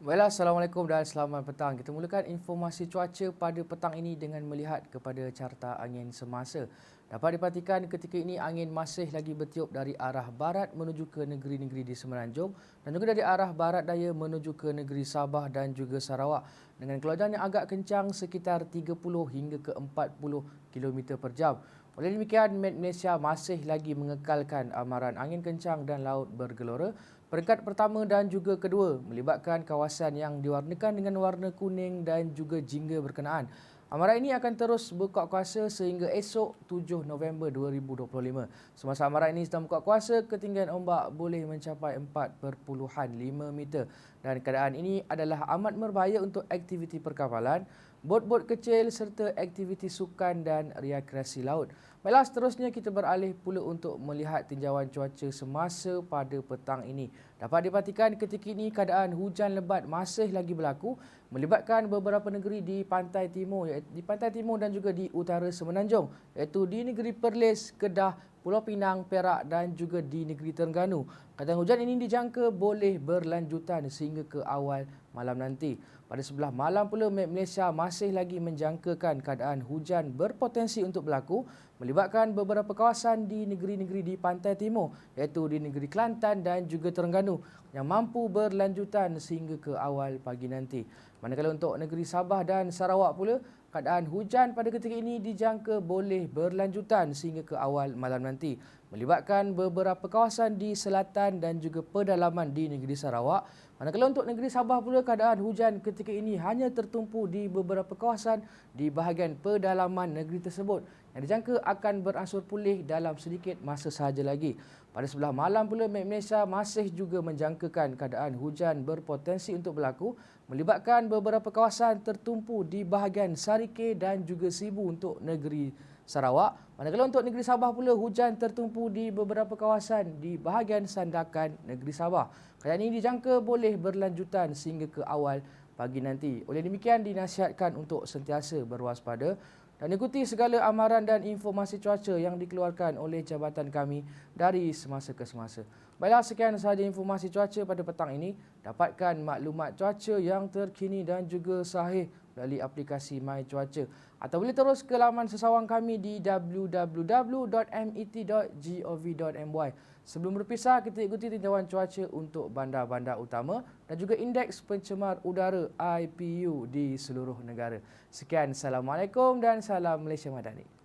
Baiklah, Assalamualaikum dan selamat petang. Kita mulakan informasi cuaca pada petang ini dengan melihat kepada carta angin semasa. Dapat diperhatikan ketika ini angin masih lagi bertiup dari arah barat menuju ke negeri-negeri di Semenanjung dan juga dari arah barat daya menuju ke negeri Sabah dan juga Sarawak dengan keluaran yang agak kencang sekitar 30 hingga ke 40 km per jam. Oleh demikian, Malaysia masih lagi mengekalkan amaran angin kencang dan laut bergelora Peringkat pertama dan juga kedua melibatkan kawasan yang diwarnakan dengan warna kuning dan juga jingga berkenaan. Amaran ini akan terus berkuat kuasa sehingga esok 7 November 2025. Semasa amaran ini sedang berkuat kuasa, ketinggian ombak boleh mencapai 4.5 meter. Dan keadaan ini adalah amat berbahaya untuk aktiviti perkapalan, bot-bot kecil serta aktiviti sukan dan rekreasi laut. Baiklah, seterusnya kita beralih pula untuk melihat tinjauan cuaca semasa pada petang ini. Dapat diperhatikan ketika ini keadaan hujan lebat masih lagi berlaku melibatkan beberapa negeri di pantai timur di pantai timur dan juga di utara Semenanjung iaitu di negeri Perlis, Kedah, Pulau Pinang, Perak dan juga di negeri Terengganu. Keadaan hujan ini dijangka boleh berlanjutan sehingga ke awal malam nanti. Pada sebelah malam pula Malaysia masih lagi menjangkakan keadaan hujan berpotensi untuk berlaku melibatkan beberapa kawasan di negeri-negeri di pantai timur iaitu di negeri Kelantan dan juga Terengganu yang mampu berlanjutan sehingga ke awal pagi nanti. Manakala untuk negeri Sabah dan Sarawak pula keadaan hujan pada ketika ini dijangka boleh berlanjutan sehingga ke awal malam nanti melibatkan beberapa kawasan di selatan dan juga pedalaman di negeri Sarawak. Manakala untuk negeri Sabah pula keadaan hujan ketika ini hanya tertumpu di beberapa kawasan di bahagian pedalaman negeri tersebut yang dijangka akan beransur pulih dalam sedikit masa sahaja lagi. Pada sebelah malam pula Malaysia masih juga menjangkakan keadaan hujan berpotensi untuk berlaku melibatkan beberapa kawasan tertumpu di bahagian Sarike dan juga Sibu untuk negeri Sarawak. Manakala untuk negeri Sabah pula hujan tertumpu di beberapa kawasan di bahagian Sandakan negeri Sabah. Keadaan ini dijangka boleh berlanjutan sehingga ke awal pagi nanti. Oleh demikian dinasihatkan untuk sentiasa berwaspada dan ikuti segala amaran dan informasi cuaca yang dikeluarkan oleh jabatan kami dari semasa ke semasa. Baiklah, sekian sahaja informasi cuaca pada petang ini. Dapatkan maklumat cuaca yang terkini dan juga sahih melalui aplikasi My Cuaca. Atau boleh terus ke laman sesawang kami di www.met.gov.my. Sebelum berpisah, kita ikuti tinjauan cuaca untuk bandar-bandar utama dan juga indeks pencemar udara IPU di seluruh negara. Sekian, Assalamualaikum dan salam Malaysia Madani.